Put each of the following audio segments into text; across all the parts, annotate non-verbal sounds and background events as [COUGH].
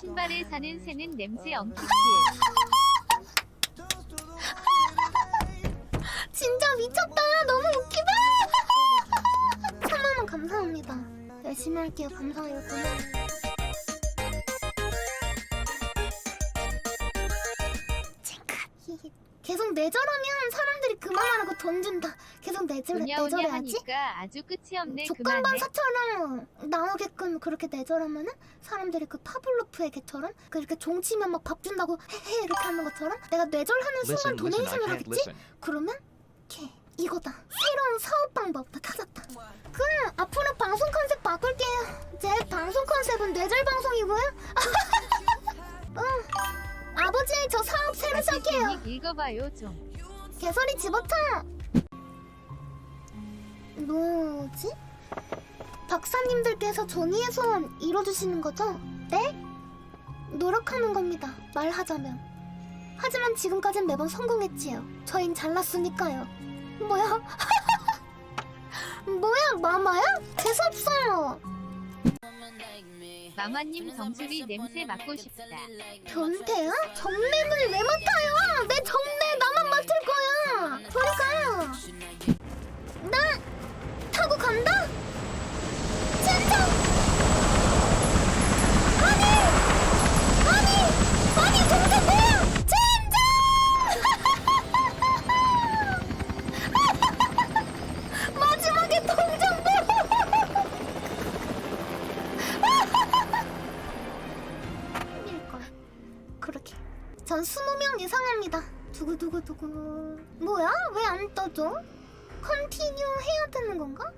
신발에 사는 새는 냄새 엉키키. [LAUGHS] 진짜 미쳤다. 너무 웃기다. [LAUGHS] 3만원 감사합니다. 열심히 할게요. 감사해요. 고마워 계속 내절하면 사람들이 그만하라고 돈 준다. 계속 내절, 오냐 내절해야지. 하니까 아주 끝이 없네 그만해. 조건반사처럼 나오게끔 그렇게 내절하면은 사람들이 그 파블로프에게처럼 그렇게 종치면 막 밥 준다고 헤헤 이렇게 하는 것처럼 내가 내절하는 순간 Listen, listen, I 도네이션을 can't 하겠지? listen. 그러면 걔 이거다 새로운 사업 방법 나 찾았다 그럼 앞으로 방송 컨셉 바꿀게요 제 방송 컨셉은 뇌절 방송이고요 응 [LAUGHS] 아버지 저 사업 새로 시작해요 닉 읽어봐요 좀. 개소리 집어쳐 뭐지? 박사님들께서 정의의 소원 이뤄주시는 거죠? 네? 노력하는 겁니다 말하자면 하지만 지금까진 매번 성공했지요 저흰 잘났으니까요 뭐야? [LAUGHS] 뭐야 마마야? 재수없어요 마마님 정수리 냄새 맡고 싶다. 변태야? 정냄을 왜 맡아요? 내 정내 전 20명 예상합니다 두구두구두구 뭐야? 왜 안 떠져? 컨티뉴 해야 되는 건가?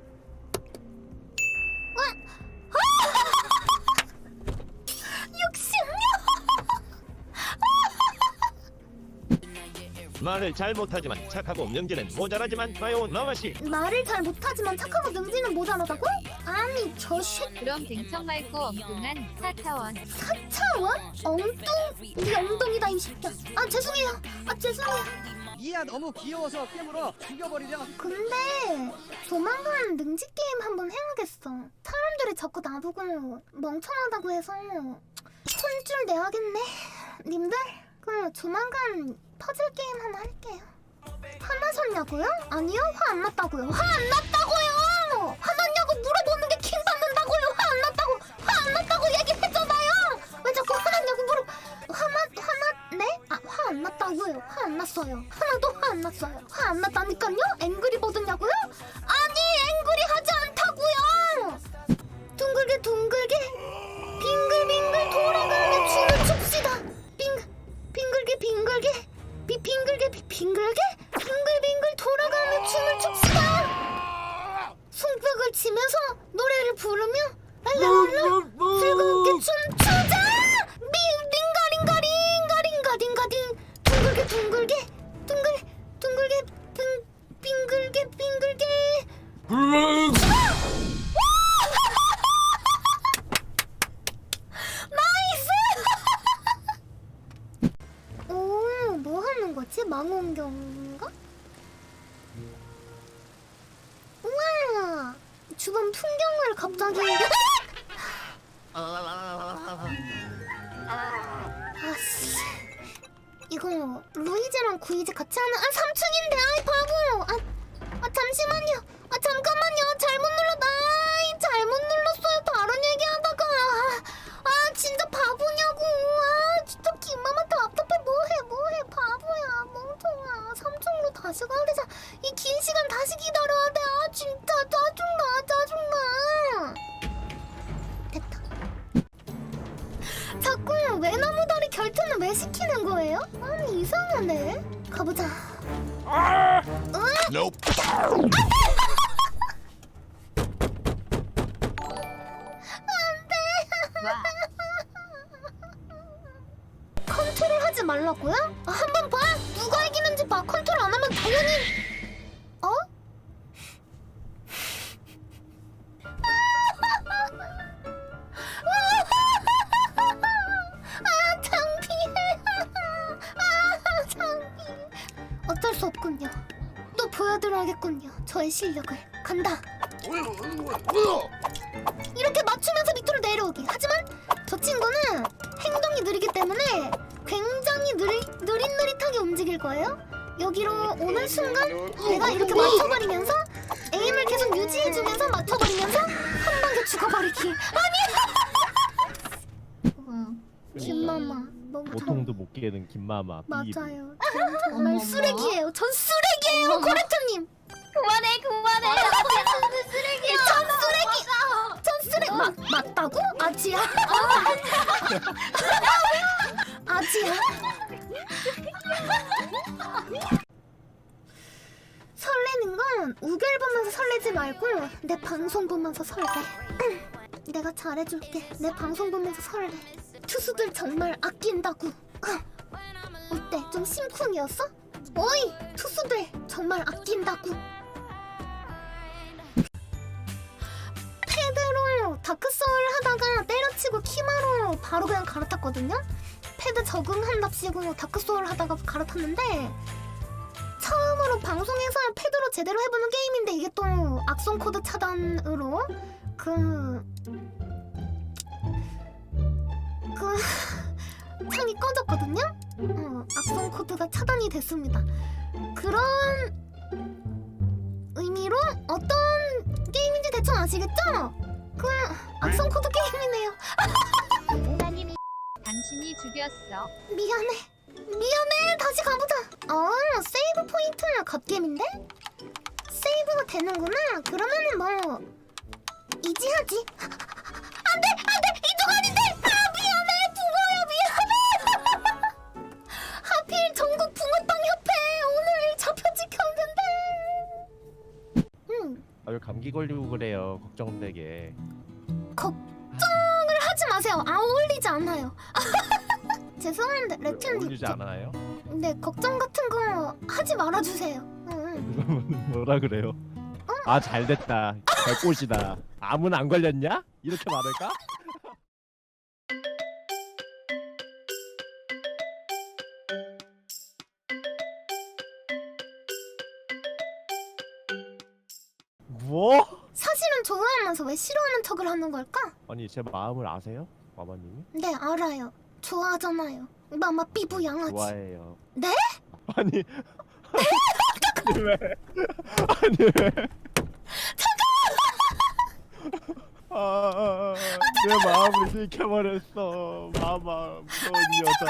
와! 아! [LAUGHS] 60명! [LAUGHS] 말을 잘 못하지만 착하고 명제는 모자라지만 봐요 너마씨 말을 잘 못하지만 착하고 능지는 모자라다고? 아니 저 쉣. 그럼 댕청 맑고 엉뚱한 사타원. 사차원? 엉뚱? 네 엉덩이다 이 새끼야 아 죄송해요 아 죄송해요 이야 너무 귀여워서 깨물어 죽여버리려 근데 조만간 능지 게임 한번 해야겠어. 사람들이 자꾸 나보고 멍청하다고 해서 혼줄 내야겠네. 님들, 그럼 조만간 퍼즐 게임 하나 할게요. 화나셨냐고요? 아니요, 화 안 났다고요. 화 안 났다고 났어요. 하나도 화 안 났어요. 화 안 났다니까요? 앵그리 버드냐고요? 거지? 망원경인가? 우와! 주변 풍경을 갑자기 아씨 이거 루이즈랑 구이즈 같이 하는 아 3층인데 아이 바보 아, 아 잠시만요 아 이상하네. 가보자. Nope. 와. 저의 실력을. 간다. 이렇게 맞추면서 밑으로 내려오기. 하지만 저 친구는 행 때문에 굉장히 느리, 느릿느릿하게 움직일 거예요. 여기로 오는 순간 내가 이렇게 맞춰버리면서 에임을 계속 유지해주면서 맞춰버리면서 한 방에 죽어버리기. 아니 김마마 너무 잘 보통도 못 깨는 김마마 삐 맞아요. 전 정말 쓰레기예요. 전 쓰레기예요, 코레트님. 아지야. [LAUGHS] 설레는 건 우결 보면서 설레지 말고 내 방송 보면서 설레. [LAUGHS] 내가 잘해줄게. 내 방송 보면서 설레. 투수들 정말 아낀다고. [LAUGHS] 어때? 좀 심쿵이었어? 어이! 투수들 정말 아낀다고. 다크소울 하다가 때려치고 키마로 바로 그냥 갈아탔거든요? 패드 적응한답시고 다크소울 하다가 갈아탔는데 처음으로 방송에서 패드로 제대로 해보는 게임인데 이게 또 악성 코드 차단으로 그... 그... [LAUGHS] 창이 꺼졌거든요? 어, 악성 코드가 차단이 됐습니다. 그런 의미로 어떤 게임인지 대충 아시겠죠? 그 악성 코드 게임이네요. 당신이 죽였어. 미안해. 미안해. 다시 가보자. 어, 세이브 포인트 갓겜인데? 세이브가 되는구나. 그러면은 뭐 이지하지. 안돼, 안돼. 아왜 감기 걸리고 그래요 걱정되게 걱정을 하지 마세요. 아 어울리지 않아요. [LAUGHS] 죄송한데 왜 레트님. 어울리지 않아요? 네 걱정 같은 거 하지 말아주세요. 응. [LAUGHS] 뭐라 그래요? 아 잘됐다 개꽃이다 아무나 안 걸렸냐? 이렇게 말할까? 뭐? 사실은 좋아하면서 왜 싫어하는 척을 하는 걸까? 아니 제 마음을 아세요? 마마님이? 네 알아요. 좋아하잖아요. 마마 삐부 양아치. 좋아해요 네? 아니 아니 왜 아니 왜 아, 내 마음을 들켜버렸어 마마 무서운 여자